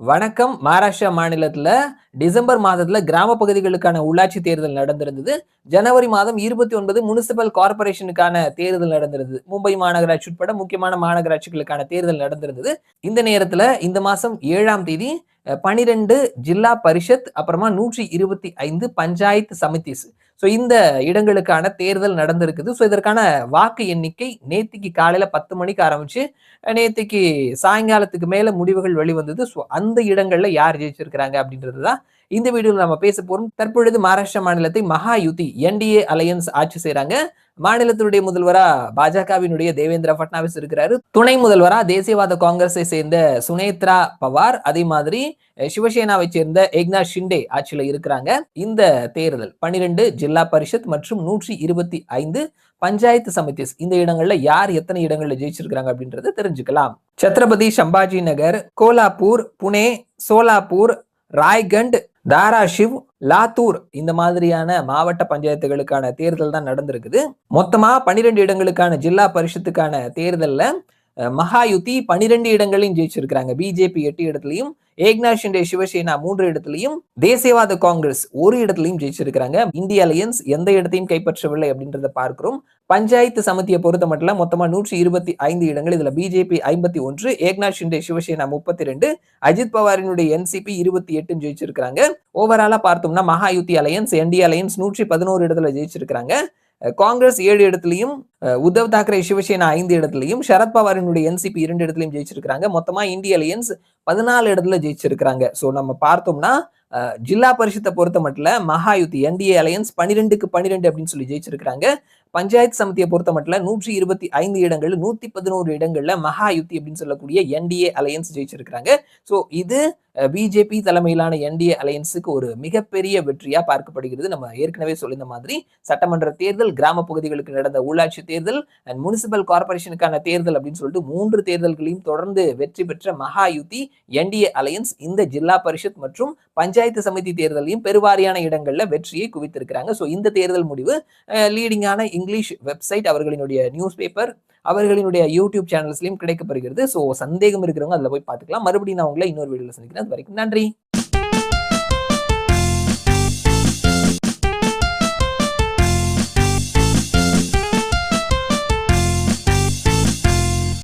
வணக்கம். மகாராஷ்டிரா மாநிலத்தில் டிசம்பர் மாதத்தில் கிராம பகுதிகளுக்கான உள்ளாட்சி தேர்தல் நடந்திருந்தது. ஜனவரி மாதம் இருபத்தி ஒன்பது முனிசிபல் கார்பரேஷனுக்கான தேர்தல் நடந்திருந்தது. மும்பை மாநகராட்சி உட்பட முக்கியமான மாநகராட்சிகளுக்கான தேர்தல் நடந்திருந்தது. இந்த நேரத்தில் இந்த மாதம் ஏழாம் தேதி பனிரெண்டு ஜில்லா பரிஷத் அப்புறமா நூற்றி இருபத்தி ஐந்து பஞ்சாயத்து சமிதிஸ் ஸோ இந்த இடங்களுக்கான தேர்தல் நடந்திருக்குது. ஸோ இதற்கான வாக்கு எண்ணிக்கை நேத்திக்கு காலையில பத்து மணிக்கு ஆரம்பிச்சு நேத்திக்கு சாயங்காலத்துக்கு மேல முடிவுகள் வெளிவந்தது. ஸோ அந்த இடங்கள்ல யார் ஜெயிச்சிருக்கிறாங்க அப்படின்றது தான் இந்த வீடியோவில் நம்ம பேச போறோம். தற்பொழுது மகாராஷ்டிரா மாநிலத்தை மகா யுதி என்டிஏ அலையன்ஸ் ஆட்சி செய்கிறாங்க மாநிலத்தினுடைய முதல்வரா பாஜகவினுடைய தேவேந்திர பட்னாவிஸ் இருக்கிறாரு. துணை முதல்வரா தேசியவாத காங்கிரஸை சேர்ந்த சுனேத்ரா பவார். அதே மாதிரி சிவசேனாவை சேர்ந்த ஏக்நாத் ஷிண்டே ஆட்சியில இருக்கிறாங்க. இந்த தேர்தல் பனிரெண்டு ஜில்லா பரிஷத் மற்றும் நூற்றி இருபத்தி ஐந்து பஞ்சாயத்து சமிதிஸ் இந்த இடங்கள்ல யார் எத்தனை இடங்கள்ல ஜெயிச்சிருக்கிறாங்க அப்படின்றத தெரிஞ்சுக்கலாம். சத்ரபதி சம்பாஜி நகர் கோலாப்பூர் புனே சோலாப்பூர் ராய்கண்ட் தாராஷிவ் லாத்தூர் இந்த மாதிரியான மாவட்ட பஞ்சாயத்துகளுக்கான தேர்தல் தான் நடந்திருக்குது. மொத்தமா பன்னிரெண்டு இடங்களுக்கான ஜில்லா பரிஷத்துக்கான தேர்தலில் மகாயுதி பனிரெண்டு இடங்களையும் ஜெயிச்சிருக்கிறாங்க. பிஜேபி எட்டு இடத்துலையும் ஏக்நாத் ஷிண்டே சிவசேனா மூன்று இடத்துலையும் தேசியவாத காங்கிரஸ் ஒரு இடத்துலையும் ஜெயிச்சிருக்கிறாங்க. இந்திய அலையன்ஸ் எந்த இடத்தையும் கைப்பற்றவில்லை அப்படின்றத பார்க்கிறோம். பஞ்சாயத்து சமத்திய பொறுத்த மட்டும் மொத்தமா நூற்றி இருபத்தி ஐந்து இடங்கள். இதுல பிஜேபி ஐம்பத்தி ஒன்று ஏக்நாத் ஷிண்டே சிவசேனா முப்பத்தி ரெண்டு அஜித் பவாரினுடைய என்சிபி இருபத்தி எட்டு ஜெயிச்சிருக்கிறாங்க. ஓவராலா பார்த்தோம்னா மகாயுத்தி அலையன்ஸ் என்டி அலையன்ஸ் நூற்றி பதினோரு இடத்துல ஜெயிச்சிருக்கிறாங்க. காங்கிரஸ் ஏழு இடத்துலையும் உத்தவ் தாக்கரே சிவசேனா ஐந்து இடத்துலையும் சரத்பவாரினுடைய என்சிபி இரண்டு இடத்துலையும் ஜெயிச்சிருக்கிறாங்க. மொத்தமா இந்திய அலையன்ஸ் பதினாலு இடத்துல ஜெயிச்சிருக்கிறாங்க. ஸோ நம்ம பார்த்தோம்னா ஜில்லா பரிஷத்தை பொறுத்த மட்டும் மகாயுத்தி என்டிஏ அலையன்ஸ் பனிரெண்டுக்கு பனிரெண்டு அப்படின்னு சொல்லி ஜெயிச்சிருக்கிறாங்க. பஞ்சாயத்து சமிதியை பொறுத்த மட்டும் நூற்றி இருபத்தி ஐந்து இடங்கள் நூத்தி பதினோரு இடங்கள்ல மகாயுத்தி அப்படின்னு சொல்லக்கூடிய என்டிஏ அலையன்ஸ் ஜெயிச்சிருக்கிறாங்க. ஸோ இது பிஜேபி தலைமையிலான என்டிஏ அலையன்ஸுக்கு ஒரு மிகப்பெரிய வெற்றியா பார்க்கப்படுகிறது. நம்ம ஏற்கனவே சொல்லியிருந்த மாதிரி சட்டமன்ற தேர்தல் கிராம பகுதிகளுக்கு நடந்த உள்ளாட்சி தேர்தல் அண்ட் முனிசிபல் கார்பரேஷனுக்கான தேர்தல் அப்படின்னு சொல்லிட்டு மூன்று தேர்தல்களையும் தொடர்ந்து வெற்றி பெற்ற மகாயுத்தி என்டிஏ அலையன்ஸ் இந்த ஜில்லா பரிஷத் மற்றும் பஞ்சாயத்து சமிதி தேர்தலையும் பெருவாரியான இடங்களில் வெற்றியை குவித்திருக்கிறாங்க. ஸோ இந்த தேர்தல் முடிவு லீடிங்கான இங்கிலீஷ் வெப்சைட் அவர்களினுடைய நியூஸ் பேப்பர் அவர்களினுடைய யூடியூப் சேனல்ஸ்லையும் கிடைக்கப்படுகிறது ஸோ சந்தேகம் இருக்கிறவங்க அதில் போய் பார்த்துக்கலாம். மறுபடியும் நான் உங்களை இன்னொரு வீடியோவில் சந்திக்கிறேன். அது வரைக்கும் நன்றி.